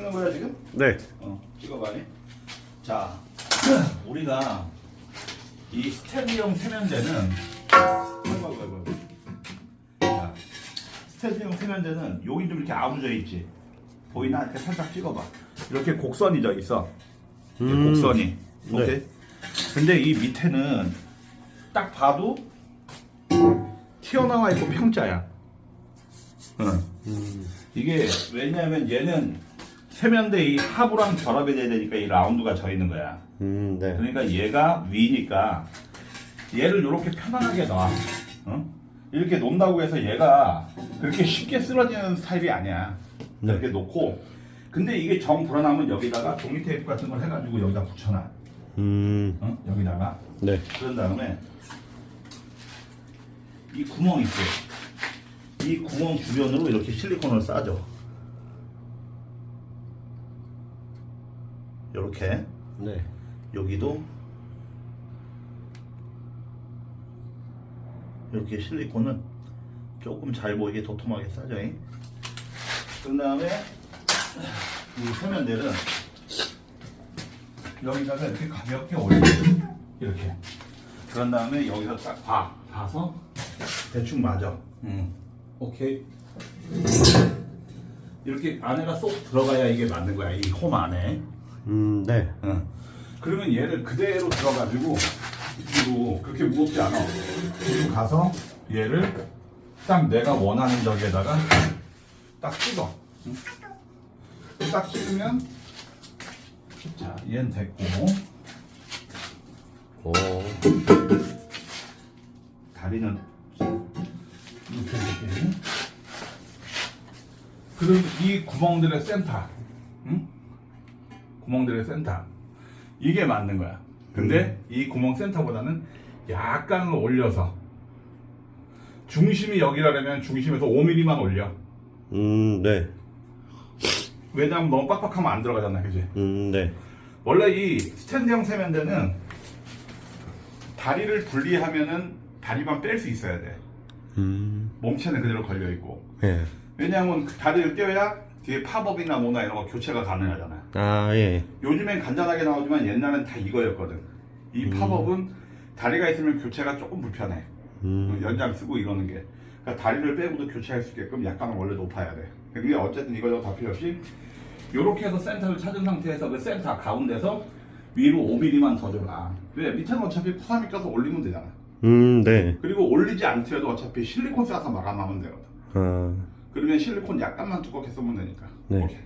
찍는 거야 지금? 네. 어, 찍어봐니. 자, 우리가 이 스탠드형 세면대는. 자, 스탠드형 세면대는 여기 좀 이렇게 아무져 있지. 보이나? 이렇게 살짝 찍어봐. 이렇게 곡선이 져 있어. 이렇게 음. 곡선이. 네. 오케이. 근데 이 밑에는 딱 봐도 튀어나와 있고 평자야. 응. 음. 이게 왜냐하면 얘는 세면대 이 하부랑 결합이 돼야 되니까 이 라운드가 져 있는 거야. 음, 네. 그러니까 얘가 위니까 얘를 이렇게 편안하게 놔. 어? 이렇게 놓는다고 해서 얘가 그렇게 쉽게 쓰러지는 스타일이 아니야. 네. 이렇게 놓고 근데 이게 정 불어나면 여기다가 종이 테이프 같은 걸 해가지고 여기다 붙여놔. 음. 어? 여기다가 네. 그런 다음에 이 구멍 있지. 이 구멍 주변으로 이렇게 실리콘을 싸줘. 이렇게 네. 여기도 이렇게 실리콘은 조금 잘 보이게 도톰하게 싸줘. 그 다음에 이 세면대를 여기다가 이렇게 가볍게 올려. 이렇게. 그런 다음에 여기서 딱 봐. 봐서 대충 맞아. 응. 오케이. 이렇게 안에가 쏙 들어가야 이게 맞는 거야. 이 홈 안에. 음, 네. 응. 그러면 얘를 그대로 들어가지고 뒤로 그렇게 무겁지 않아. 뒤로 가서 얘를 딱 내가 원하는 저기에다가 딱 찍어. 응? 딱 찍으면 자 얘는 됐고 오. 다리는 이렇게 이렇게. 그럼 이 구멍들의 센터, 응? 구멍들의 센터 이게 맞는 거야. 근데 이 구멍 센터보다는 약간 올려서 중심이 여기라면 중심에서 5mm만 올려. 음, 네. 왜냐면 너무 빡빡하면 안 들어가잖아, 그지? 음, 네. 원래 이 스탠드형 세면대는 다리를 분리하면은 다리만 뺄 수 있어야 돼. 음. 몸체는 그대로 걸려 있고. 예. 왜냐하면 그 다리를 떼어야 뒤에 팝업이나 뭐나 이런 거 교체가 가능하잖아. 아, 예. 요즘엔 간단하게 나오지만 옛날엔 다 이거였거든. 이 팝업은 다리가 있으면 교체가 조금 불편해. 음. 연장 쓰고 이러는 게. 그러니까 다리를 빼고도 교체할 수 있게끔 약간은 원래 높아야 돼. 근데 어쨌든 이거저거 다 필요 없이 이렇게 해서 센터를 찾은 상태에서 그 센터 가운데서 위로 5mm만 더 줘라. 왜? 밑에는 어차피 푸삼이 껴서 올리면 되잖아. 음, 네. 그리고 올리지 않더라도 어차피 실리콘 쏴서 막아놓으면 되거든. 아, 그러면 실리콘 약간만 두껍게 쓰면 되니까. 네. 오케이.